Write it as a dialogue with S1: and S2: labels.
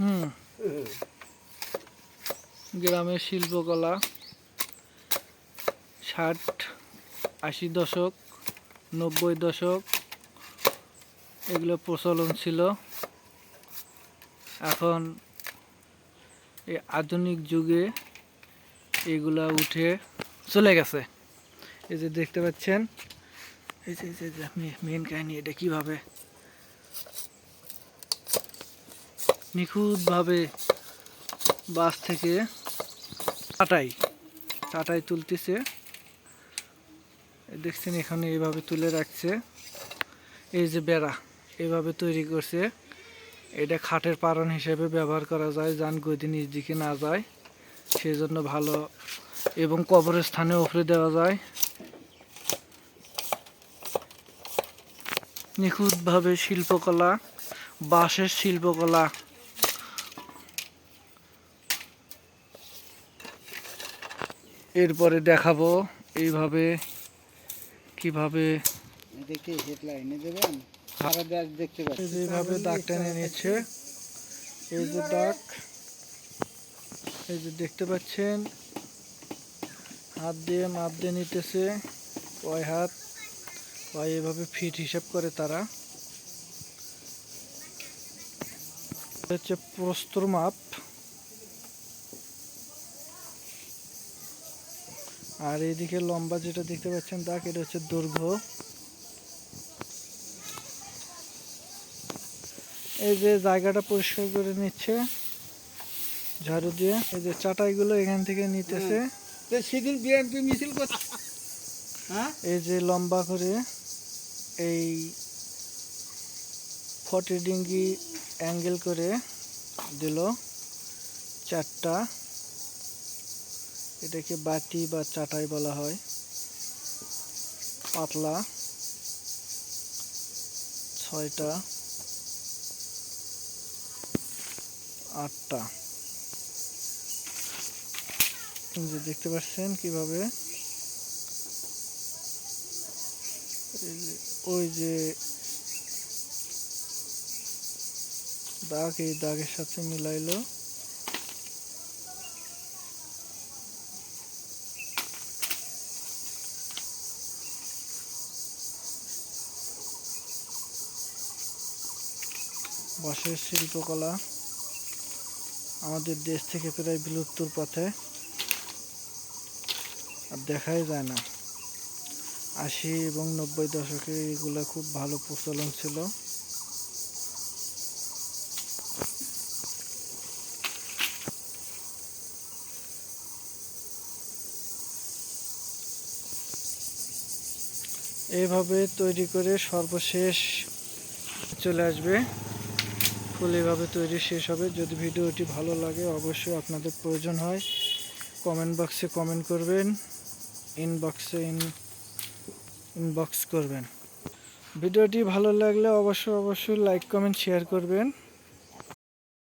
S1: হুম। গ্রামের শিল্পকলা, ষাট, আশি দশক, নব্বই দশক, এগুলো প্রচলন ছিল। এখন এই আধুনিক যুগে এগুলা উঠে চলে গেছে। এই যে দেখতে পাচ্ছেন, এই যে মেন কাহিনী, এটা কীভাবে নিখুঁতভাবে বাস থেকে টাটাই টাটাই তুলতেছে। দেখছেন এখানে এইভাবে তুলে রাখছে। এই যে বেড়া, এভাবে তৈরি করছে। এটা খাটের পারণ হিসেবে ব্যবহার করা যায়, যান গদি নিজ দিকে না যায়। সেই জন্য ভালো এবং কবরের স্থানে উপরে দেওয়া যায়। নিখুঁতভাবে শিল্পকলা, বাঁশের শিল্পকলা এরপরে দেখাবো এইভাবে কীভাবে
S2: দেখি হেডলাইনে দেবেন? সারা দেশ দেখতে পাচ্ছি।
S1: এইভাবে দাগ টেনে নিচ্ছে এই যে দাগ এই যে দেখতে পাচ্ছেন হাত দিয়ে মাপ দিয়ে নিতেছে কয় হাত কয় এভাবে ফিট হিসাব করে তারা। হচ্ছে প্রস্তর মাপ। আর এইদিকে লম্বা যেটা দেখতে পাচ্ছেন দাগ এটা হচ্ছে দৈর্ঘ্য এই যে জায়গাটা পরিষ্কার করে নিচ্ছে ঝাড়ু দিয়ে। এই যে চাটাইগুলো এখান থেকে নিতেছে।
S2: সেদিন বিএনপি মিছিল হ্যাঁ?
S1: এই যে লম্বা করে এই ফটি ডিঙ্গি অ্যাঙ্গেল করে দিল চারটা। এটাকে বাটি বা চাটাই বলা হয়। পাতলা। ছয়টা। আটটা। যে দেখতে পাচ্ছেন কীভাবে? ওই যে দাগ, এই দাগের সাথে মিলাইলো। বাঁশের শিল্পকলা আমাদের দেশ থেকে প্রায় বিলুপ্তর পথে আর দেখাই যায় না। আশি এবং নব্বই দশকে এগুলো খুব ভালো প্রচলন ছিল। এইভাবে তৈরি করে সর্বশেষ চলে আসবে। ফুল এভাবে তৈরি শেষ হবে। যদি ভিডিওটি ভালো লাগে, অবশ্যই আপনাদের প্রয়োজন হয় কমেন্ট বক্সে কমেন্ট করবেন ইনবক্সে ইন ইনবক্স করবেন। ভিডিওটি ভালো লাগলে অবশ্যই অবশ্যই লাইক কমেন্ট শেয়ার করবেন।